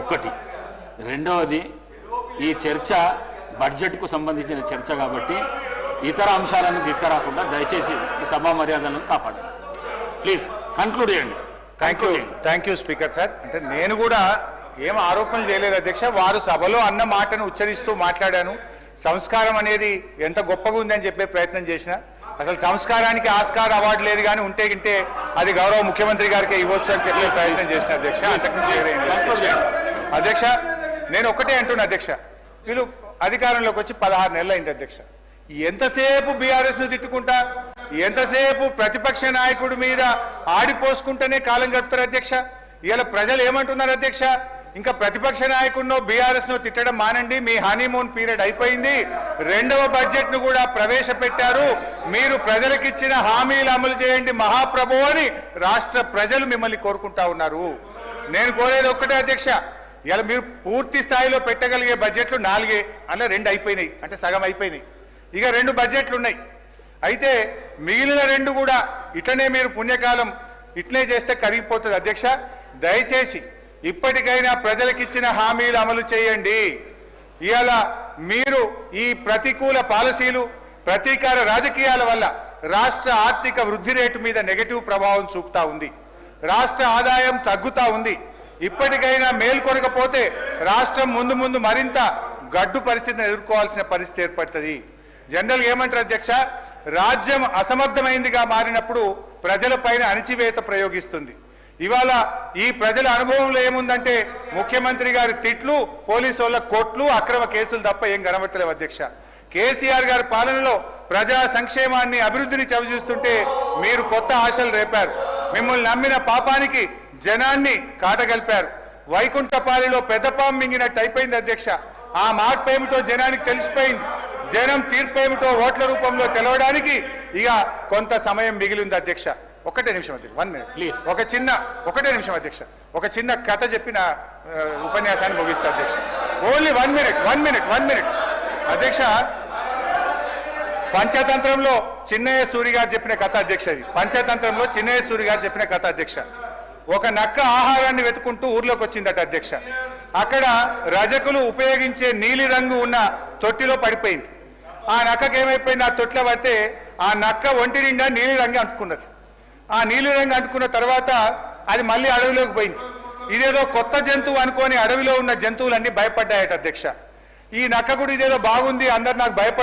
ఒక్కటి. రెండవది ఈ చర్చ బడ్జెట్కు సంబంధించిన చర్చ కాబట్టి ఇతర అంశాలను తీసుకురాకుండా దయచేసి ఈ సభా మర్యాదలను కాపాడండి. ప్లీజ్ కన్క్లూడ్ చేయండి. Thank you thank you speaker sir అంటే నేను కూడా ఏం ఆరోపణలు చేయలేదు అధ్యక్ష. వారు సభలో అన్న మాటను ఉచ్చరిస్తూ మాట్లాడాను. సంస్కారం అనేది ఎంత గొప్పగా ఉందని చెప్పే ప్రయత్నం చేసిన అసలు సంస్కారానికి ఆస్కార్ అవార్డు లేదు కానీ ఉంటే గింటే అది గౌరవ ముఖ్యమంత్రి గారికి ఇవ్వచ్చు అని చెప్పే ప్రయత్నం చేసిన అధ్యక్ష. అంతకుమించి అధ్యక్ష నేను ఒకటే అంటున్నా అధ్యక్ష. వీళ్ళు అధికారంలోకి వచ్చి పదహారు నెలలు అయింది అధ్యక్ష. ఎంతసేపు బీఆర్ఎస్ను తిట్టుకుంటా ఎంతసేపు ప్రతిపక్ష నాయకుడి మీద ఆడిపోసుకుంటేనే కాలం గడుపుతారు అధ్యక్ష? ఇవాళ ప్రజలు ఏమంటున్నారు అధ్యక్ష? ఇంకా ప్రతిపక్ష నాయకుడినో బీఆర్ఎస్ను తిట్టడం మానండి. మీ హనీమూన్ పీరియడ్ అయిపోయింది. రెండవ బడ్జెట్ను కూడా ప్రవేశపెట్టారు. మీరు ప్రజలకిచ్చిన హామీలు అమలు చేయండి మహాప్రభు అని రాష్ట్ర ప్రజలు మిమ్మల్ని కోరుకుంటా ఉన్నారు. నేను కోరేది ఒక్కటే అధ్యక్ష ఇలా మీరు పూర్తి స్థాయిలో పెట్టగలిగే బడ్జెట్లు నాలుగే అలా రెండు అయిపోయినాయి. అంటే సగం అయిపోయినాయి. ఇక రెండు బడ్జెట్లు ఉన్నాయి. అయితే మిగిలిన రెండు కూడా ఇట్లనే మీరు పుణ్యకాలం ఇట్లనే చేస్తే కరిగిపోతుంది అధ్యక్ష. దయచేసి ఇప్పటికైనా ప్రజలకిచ్చిన హామీలు అమలు చేయండి. ఇవాళ మీరు ఈ ప్రతికూల పాలసీలు ప్రతీకార రాజకీయాల వల్ల రాష్ట్ర ఆర్థిక వృద్ధి రేటు మీద నెగటివ్ ప్రభావం చూపుతా ఉంది. రాష్ట్ర ఆదాయం తగ్గుతా ఉంది. ఇప్పటికైనా మేల్కొనకపోతే రాష్ట్రం ముందు ముందు మరింత గడ్డు పరిస్థితిని ఎదుర్కోవాల్సిన పరిస్థితి ఏర్పడుతుంది. జనరల్ ఏమంటారు అధ్యక్ష? రాజ్యం అసమర్థమైందిగా మారినప్పుడు ప్రజలపైన అణిచివేత ప్రయోగిస్తుంది. ఇవాళ ఈ ప్రజల అనుభవంలో ఏముందంటే ముఖ్యమంత్రి గారి తిట్లు పోలీసు వాళ్ళ కోట్లు అక్రమ కేసులు తప్ప ఏం కనబడతలేవు అధ్యక్ష. కేసీఆర్ గారి పాలనలో ప్రజా సంక్షేమాన్ని అభివృద్ధిని చవిచూస్తుంటే మీరు కొత్త ఆశలు రేపారు. మిమ్మల్ని నమ్మిన పాపానికి జనాన్ని కాటగలిపారు. వైకుంఠపాలిలో పెద్దపాం మింగినట్టు అయిపోయింది అధ్యక్ష. ఆ మార్పు ఏమిటో జనానికి తెలిసిపోయింది. జనం తీర్పు ఏమిటో ఓట్ల రూపంలో తెలవడానికి ఇక కొంత సమయం మిగిలింది అధ్యక్ష. ఒకటే నిమిషం అధ్యక్ష వన్ మినిట్ Please. ఒక చిన్న ఒకటే నిమిషం అధ్యక్ష. ఒక చిన్న కథ చెప్పిన ఉపన్యాసాన్ని ముగిస్తా అధ్యక్ష. Only one minute one minute one minute అధ్యక్ష పంచతంత్రంలో చిన్నయ్య సూరి గారు చెప్పిన కథ అధ్యక్ష ఇది. పంచతంత్రంలో చిన్నయ్య సూరి గారు చెప్పిన కథ అధ్యక్ష. ఒక నక్క ఆహారాన్ని వెతుకుంటూ ఊర్లోకి వచ్చిందట అధ్యక్ష. అక్కడ రజకులు ఉపయోగించే నీలి రంగు ఉన్న తొట్టిలో పడిపోయింది. ఆ నక్కకి ఏమైపోయింది ఆ తొట్టిలో పడితే ఆ నక్క ఒంటి నిండా నీలి రంగు అంటుకున్నది. ఆ నీలిరంగు అంటుకున్న తర్వాత అది మళ్ళీ అడవిలోకి పోయింది. ఇదేదో కొత్త జంతువు అనుకొని అడవిలో ఉన్న జంతువులన్నీ భయపడ్డాయట అధ్యక్ష. ఈ నక్క కూడా ఇదేదో బాగుంది అందరు నాకు భయపడ్డ